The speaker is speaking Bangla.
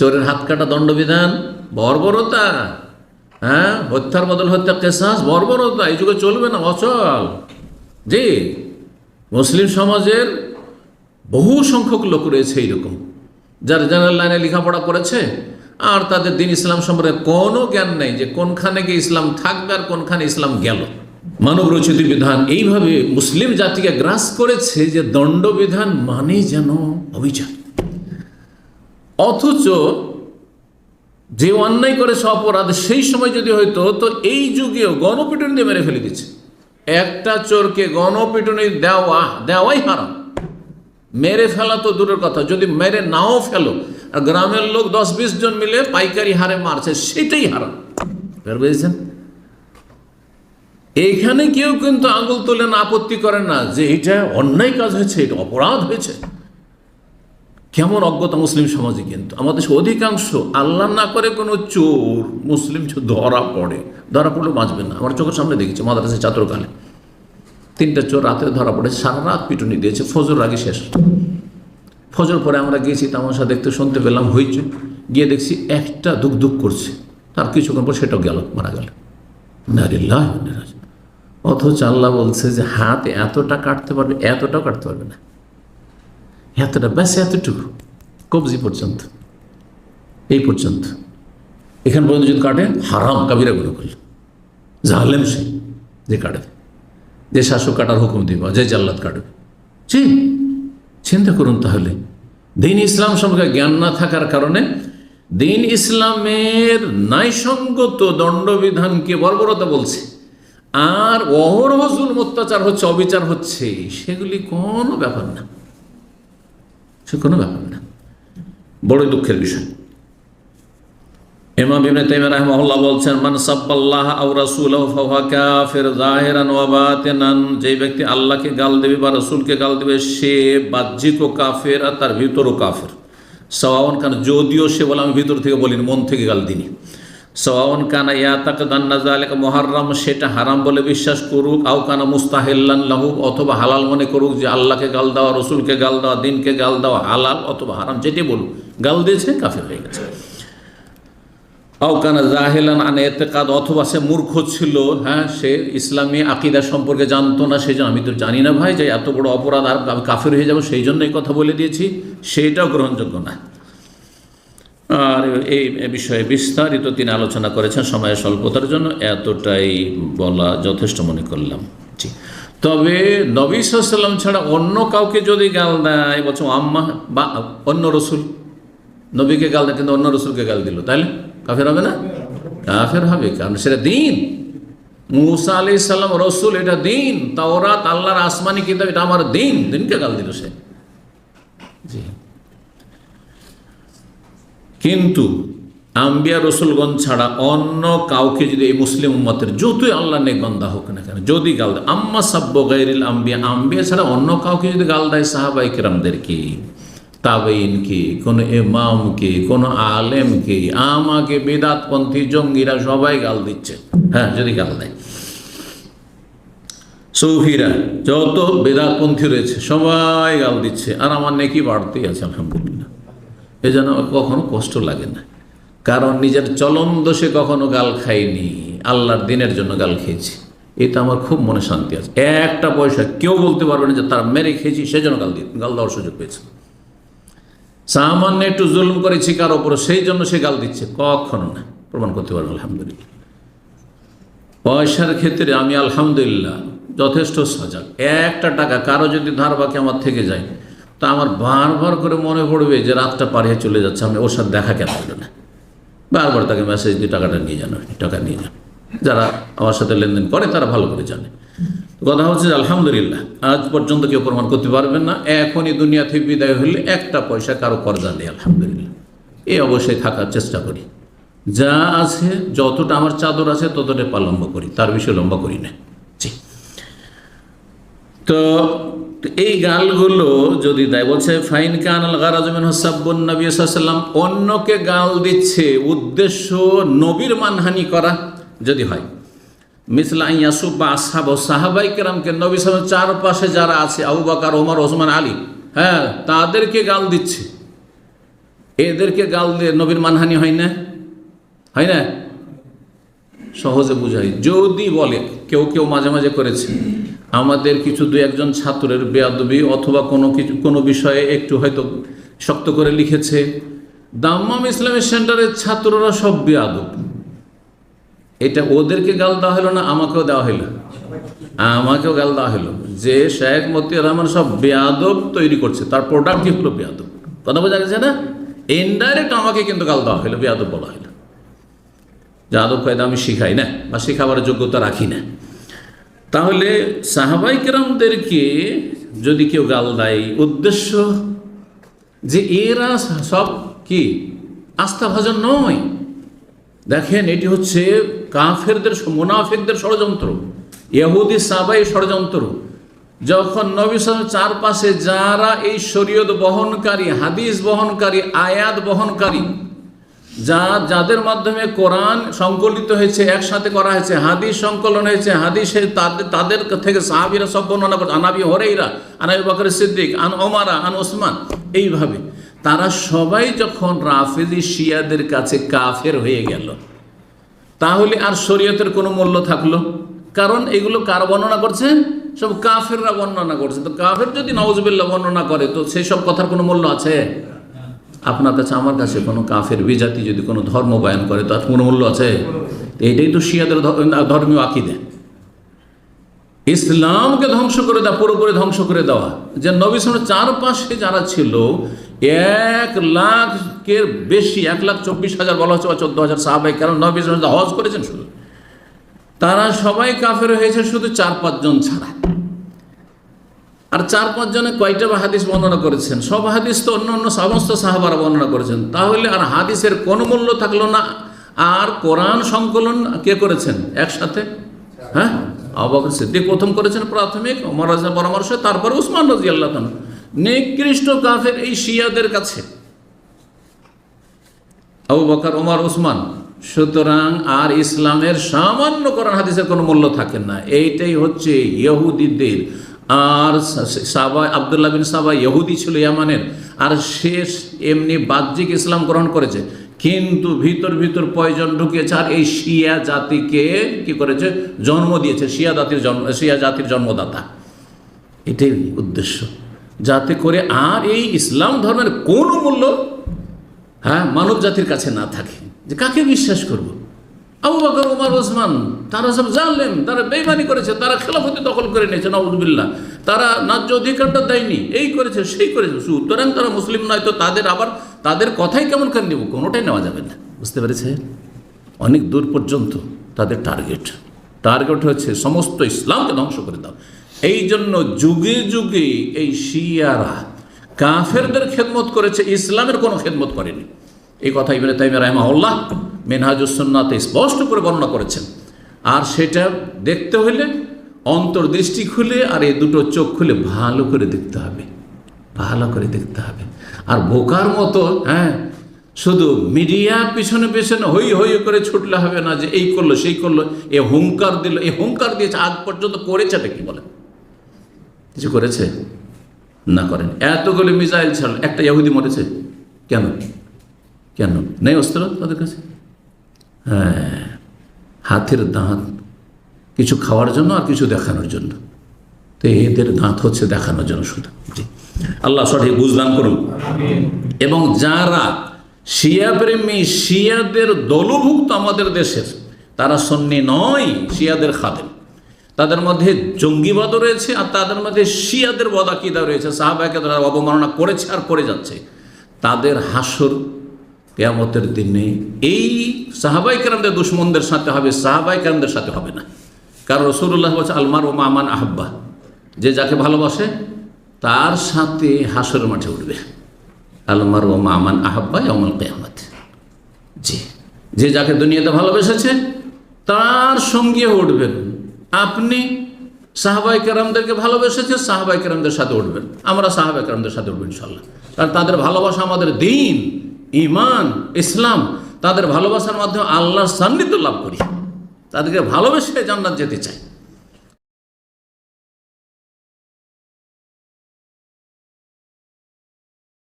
চোরের হাত কাটা দণ্ডবিধান, বর্বরতা হ্যাঁ? হত্যার বদল হত্যা কেসাস, বর্বরতা, এই যুগে চলবে না, অচল। জি, মুসলিম সমাজের বহু সংখ্যক লোক রয়েছে এইরকম, যারা জেনারেল লাইনে লেখাপড়া করেছে, আর তাদের দিন ইসলাম সম্পর্কে কোনো জ্ঞান নেই যে কোনখানে গিয়ে ইসলাম থাকবে আর কোনখানে ইসলাম গেল। মানব রচিত বিধান এইভাবে মুসলিম জাতিকে গ্রাস করেছে যে দণ্ডবিধান মানে যেন অভিযান অথচ যে অন্যায় করে করেছে অপরাধ সেই সময় যদি হয়তো তো এই যুগেও গণপিটুনি দিয়ে মেরে ফেলে দিচ্ছে একটা চোরকে গণপিটুনি দেওয়া, দেওয়াই হারাম। মেরে ফেলা তো দূরের কথা, যদি মেরে নাও ফেলো, আর গ্রামের লোক দশ বিশ জন মিলে পাইকারি হারে মারছে, সেটাই হারাম। বুঝেছেন এইখানে কেউ কিন্তু আঙুল তোলেন আপত্তি করেন না যে এটা অন্যায় কাজ হয়েছে, এটা অপরাধ হয়েছে। কেমন অজ্ঞতা মুসলিম সমাজে কিন্তু? আমাদের অধিকাংশ আল্লাহ না করে কোনো চোর মুসলিম ধরা পড়ে। ধরা পড়লে বাঁচবে না। আমার চোখের সামনে দেখেছি মাদ্রাসা ছাত্রকালে। তিনটা চোর রাতে ধরা পড়ে সারা রাত পিটুনি দিয়েছে, ফজর আগে শেষ। ফজর পরে আমরা গিয়েছি, তামাশা দেখতে শুনতে পেলাম, হইচই। গিয়ে দেখছি একটা দুঃখ দুঃখ করছে। তার কিছুক্ষণ পর সেটাও গেল, মারা গেল। অথচ আল্লাহ বলছে যে হাত এতটা কাটতে পারবে, এতটাও কাটতে পারবে না। এতটা ব্যাস এতটুকু কবজি পর্যন্ত এই পর্যন্ত এখান পর্যন্ত যদি কাটে হারাম কাবিরা গুলো করল জাহলেম সে যে কাটবে যে শাসক কাটার হুকুম দিব যে জাল্লাদ কাটবে জি চিন্তা করুন তাহলে দিন ইসলাম সম্পর্কে জ্ঞান না থাকার কারণে দিন ইসলামের ন্যায়সঙ্গত দণ্ডবিধানকে বর্বরতা বলছে আর অহরহ অত্যাচার হচ্ছে অবিচার হচ্ছে সেগুলি কোনো ব্যাপার না সে কোনো ব্যাপার না। বড়ই দুঃখের বিষয়। ইমাম ইবনে তাইমিয়া রাহিমাহুল্লাহ বলছেন, মান সাব্বাল্লাহ আও রাসূলাহু ফাহুয়া কাফির যাহিরান ওয়া বাতিনান। যে ব্যক্তি আল্লাহকে গাল দেবে বা রাসূলকে গাল দেবে, সে বাহ্যিক ও কাফের আর তার ভিতরও কাফের। সওয়াউন কান, যদিও সে বলে, আমি ভিতর থেকে বলিনি, মন থেকে গাল দিনি সওয়াউন কানা ইয়াতাকাদান্না যালিকা মুহাররাম, সেটা হারাম বলে বিশ্বাস করুক, আও কানা মুস্তাহিল্লান লাহু, অথবা হালাল মনে করুক যে আল্লাহকে গাল দেওয়া, রসুলকে গাল দেওয়া, দিনকে গাল দেওয়া হালাল অথবা হারাম, যেটি বলুক, গাল দিয়েছে, কাফের হয়ে গেছে। আওকানা জাহেলান আন এতেকাদ অথবা সে মূর্খ ছিল হ্যাঁ সে ইসলামী আকিদা সম্পর্কে জানতো না সেই জন্য আমি তো জানি না ভাই, যে এত বড় অপরাধ আর কাফের হয়ে যাব সেই জন্য এই কথা বলে দিয়েছি সেইটাও গ্রহণযোগ্য না। আর এই বিষয়ে বিস্তারিত তিনি আলোচনা করেছেন সময়ের স্বল্পতার জন্য, এতটাই বলা যথেষ্ট মনে করলাম। জি। তবে নবী সাল্লাম ছাড়া অন্য কাউকে যদি গাল দেয়, বলছো আম্মা বা অন্য রসুল, নবীকে গাল দেয়, কিন্তু অন্য রসুলকে গাল দিল তাহলে কাফের হবে না? কাফের হবে, কারণ সেটা দিন। মুসা আলি সাল্লাম রসুল, এটা দিন। তাওরাত, আল্লাহর আসমানি কিতাব, এটা আমার দিন। দিনকে গাল দিল সে। জি। কিন্তু আম্বিয়া রসুলগঞ্জ ছাড়া অন্য কাউকে যদি এই মুসলিম উম্মতের যতই আল্লাহ নেগন্ধা হোক না কেন, যদি গাল দেয়, আম্মা সাব্য গাইরিল আম্বিয়া আম্বিয়া ছাড়া অন্য কাউকে যদি গাল দেয় সাহাবাই কেরামদেরকে তাবেইনকে কোনো এমামকে কোনো আলেমকে, আমাকে বেদাতপন্থী জঙ্গিরা সবাই গাল দিচ্ছে। হ্যাঁ যদি গাল দেয়। সৌফিরা যত বেদাতপন্থী রয়েছে সবাই গাল দিচ্ছে, আর আমার নেকি বাড়তেই আছে, আলহামদুলিল্লাহ। এ যেন কখনো কষ্ট লাগে না। কারণ নিজের চলন দোষে কখনো গাল খাইনি। আল্লাহর দিনের জন্য গাল খেয়েছি। এটা আমার খুব মনে শান্তি আছে। একটা পয়সা কেউ বলতে পারবে না যে তার মেরে খেয়েছি সেজন্য গাল দিয়ে, গাল দেওয়ার সুযোগ পেয়েছে। সামান্য একটু জুলুম করেছি কার ওপর সেই জন্য সে গাল দিচ্ছে। কখনো না। প্রমাণ করতে পারব আলহামদুলিল্লাহ। পয়সার ক্ষেত্রে আমি আলহামদুলিল্লাহ যথেষ্ট সজাগ। একটা টাকা কারও যদি ধার বাকি আমার থেকে যায় তা আমার বারবার করে মনে পড়বে যে রাতটা পাড়িয়ে চলে যাচ্ছে। আমি ওর সাথে দেখা কেন হলো না? বারবার তাকে মেসেজ দিয়ে টাকাটা নিয়ে যান টাকা নিয়ে যান। যারা আমার সাথে লেনদেন করে, তারা ভালো করে জানে। কথা হচ্ছে যে আলহামদুলিল্লাহ, আজ পর্যন্ত কেউ প্রমাণ করতে পারবেন না। এখনই দুনিয়া থেকে বিদায় হলে একটা পয়সা কারও কর্জা নেই, আলহামদুলিল্লাহ। এই অবশ্যই থাকার চেষ্টা করি। যা আছে, যতটা আমার চাদর আছে, ততটা পা লম্বা করি। তার বিষয়ে লম্বা করি না। জি। তো এই গালগুলো যদি দেয়, বলছে, ফাইন কান আল গারাজমিন হসাব্বন নবী সাল্লাম অন্যকে গাল দিচ্ছে, উদ্দেশ্য নবীর মানহানি করা যদি হয়। মিসলা ইয়াসুব বা আসাব ও সাহাবাই কেরামকে নবী সালাম চারপাশে যারা আছে, আবু বাকার, ওমর, ওসমান, আলী হ্যাঁ তাদেরকে গাল দিচ্ছে। এদেরকে গাল দিয়ে নবীর মানহানি হয় না? হয় না? সহজে বুঝাই যদি বলে, কেউ কেউ মাঝে মাঝে করেছে। আমাদের কিছু দু একজন ছাত্রের বেয়াদবি অথবা কোনো কিছু, কোনো বিষয়ে একটু হয়তো শক্ত করে লিখেছে, দাম্মাম ইসলামী সেন্টারের ছাত্ররা সব বেয়াদব। এটা ওদেরকে গাল দেওয়া হলো না আমাকেও দেওয়া হলো? আমাকেও গাল দেওয়া হলো। যে শেখ মতি রহমান সব বেয়াদব তৈরি করছে, তার প্রোডাক্ট কি হলো বেয়াদব? কথা বোঝা গেছে না? ইনডাইরেক্ট আমাকে কিন্তু গাল দেওয়া হলো, বেয়াদব বলা হলো। যাদব কায়দা আমি শিখাই না, বা শেখাবার যোগ্যতা রাখি না। তাহলে সাহাবাই কেরামদেরকে যদি কেউ গাল দেয়, উদ্দেশ্য যে এরা সব কি? আস্থাভাজন নয়। দেখেন, এটি হচ্ছে কাফেরদের, মোনাফেকদের ষড়যন্ত্র। ইহুদি সাবাই ষড়যন্ত্র। যখন নবী চারপাশে যারা এই শরীয়ত বহনকারী, হাদিস বহনকারী, আয়াত বহনকারী যা, যাদের মাধ্যমে কোরআন সংকলিত হয়েছে, একসাথে করা হয়েছে, হাদিস সংকলন হয়েছে, হাদিসে তাদের তাদের থেকে সাহাবিরা সব বর্ণনা করছে আনাবি হরেইরা আনাবি বকর সিদ্দিক, আন ওমারা, আন ওসমান এইভাবে। তারা সবাই যখন রাফেজি শিয়াদের কাছে কাফের হয়ে গেল, তাহলে আর শরীয়তের কোনো মূল্য থাকল? কারণ এগুলো কার বর্ণনা করছে? সব কাফেররা বর্ণনা করছে। তো কাফের যদি নওয়াজবিল্লা বর্ণনা করে, তো সেই সব কথার কোনো মূল্য আছে? আপনার কাছে, আমার কাছে কোনো কাফের বিজাতি যদি কোনো ধর্ম বয়ান করে, তার কোনো মূল্য আছে? তো এটাই তো শিয়াদের ধর্মীয় আকিদে। ইসলামকে ধ্বংস করে দেওয়া পুরোপুরি ধ্বংস করে দেওয়া। যে নবী সালের চারপাশে যারা ছিল, এক লাখের বেশি, এক লাখ চব্বিশ হাজার বলা হচ্ছে বা চোদ্দ হাজার সাহাবাই কারণ নবী সাল হজ করেছেন শুধু। তারা সবাই কাফের হয়েছে শুধু চার পাঁচজন ছাড়া। আর চার পাঁচজনে কয়টা বা হাদিস বর্ণনা করেছেন? সব হাদিস তো অন্য অন্য সমস্ত সাহাবারা বর্ণনা করেছেন। তাহলে আর হাদিসের কোনো মূল্য থাকল না? আর কোরআন সংকলন কে করেছেন? একসাথে? হ্যাঁ? আবাকর সিদ্দিক প্রথম করেছেন প্রাথমিক মহারাজা পরামর্শ, তারপরে উসমান রাজি আল্লাহ নিকৃষ্ট কাফের এই শিয়াদের কাছে। আবু বকর, ওমর ওসমান সুতরাং আর ইসলামের সামান্য কোরআন হাদিসের কোনো মূল্য থাকে না। এইটাই হচ্ছে ইহুদিদের আর সাবা আবদুল্লাহ বিন সাবা ইহুদি ছিল ইয়ামানের। আর শেষ এমনি বাহ্যিক ইসলাম গ্রহণ করেছে। কিন্তু ভিতর ভিতর পয়জন ঢুকিয়েছে আর এই শিয়া জাতিকে কি করেছে? জন্ম দিয়েছে। শিয়া জাতির জন্ম শিয়া জাতির জন্মদাতা। এটাই উদ্দেশ্য। যাতে করে আর এই ইসলাম ধর্মের কোনো মূল্য হ্যাঁ মানব জাতির কাছে না থাকে। যে কাকে বিশ্বাস করব? আবু বকর, উমার ওসমান তারা সব জানলেন তারা বেইমানি করেছে, তারা খেলাফতি দখল করে নিয়েছে নওয়াজবিল্লাহ তারা ন্যায্য অধিকারটা দেয়নি, এই করেছে, সেই করেছে। সুতরাং তারা মুসলিম নয়, তো তাদের আবার তাদের কথাই কেমন করে নেব? কোনোটাই নেওয়া যাবে না। বুঝতে পেরেছে? অনেক দূর পর্যন্ত তাদের টার্গেট। টার্গেট হচ্ছে সমস্ত ইসলামকে ধ্বংস করে দাও। এই জন্য যুগে যুগে এই শিয়ারা কাফেরদের খেদমত করেছে, ইসলামের কোনো খেদমত করেনি। এই কথা ইবনে তাইমিয়া রাহমাহুল্লাহ মেনহাজুসন্নাতে স্পষ্ট করে বর্ণনা করেছেন। আর সেটা দেখতে হলে, অন্তর্দৃষ্টি খুলে আর এই দুটো চোখ খুলে ভালো করে দেখতে হবে। ভালো করে দেখতে হবে। আর বোকার মতো হ্যাঁ শুধু মিডিয়া পিছনে পিছনে হই হই করে ছুটলে হবে না যে এই করল, সেই করল, এ হুঙ্কার দিল, এ হুঙ্কার দিয়েছে, আজ পর্যন্ত করেছেটা কি বলে? কিছু করেছে? না করেন। এতগুলো মিসাইল ছাড়ল, একটা ইহুদি মরেছে? কেন? কেন? নেই অস্ত্র তাদের কাছে? হাতের দাঁত কিছু খাওয়ার জন্য আর কিছু দেখানোর জন্য। তো এদের দাঁত হচ্ছে দেখানোর জন্য শুধু। জি। আল্লাহ সঠিক বুঝলাম করুন। এবং যারা শিয়া প্রেমী শিয়াদের দলভুক্ত আমাদের দেশের তারা সন্নি নয় শিয়াদের খাদেম। তাদের মধ্যে জঙ্গিবাদও রয়েছে আর তাদের মধ্যে শিয়াদের বদাকিদা রয়েছে। সাহাবাকে তারা অবমাননা করেছে আর করে যাচ্ছে। তাদের হাসর কেয়ামতের দিনে এই সাহাবাই কেরামদের দুশ্মনদের সাথে হবে সাহাবাই কেরামদের সাথে হবে না। কারণ রসুল্লাহ বলছে আলমার ও মামান আহব্বা। যে যাকে ভালোবাসে, তার সাথে হাসর মাঠে উঠবে। আলমার ও মামান আহব্বা অমল কেয়ামত। জি। যে যাকে দুনিয়াতে ভালোবেসেছে, তার সঙ্গে উঠবেন। আপনি সাহাবাই কেরামদেরকে ভালোবেসেছে সাহাবাই কেরামদের সাথে উঠবেন। আমরা সাহাবাই কেরামদের সাথে উঠবেন ইনশাল্লাহ কারণ তাদের ভালোবাসা আমাদের দিন ইমান ইসলাম। তাদের ভালোবাসার মাধ্যমে আল্লাহর সান্নিধ্য লাভ করি। তাদেরকে ভালোবেসে জান্নাত যেতে চাই।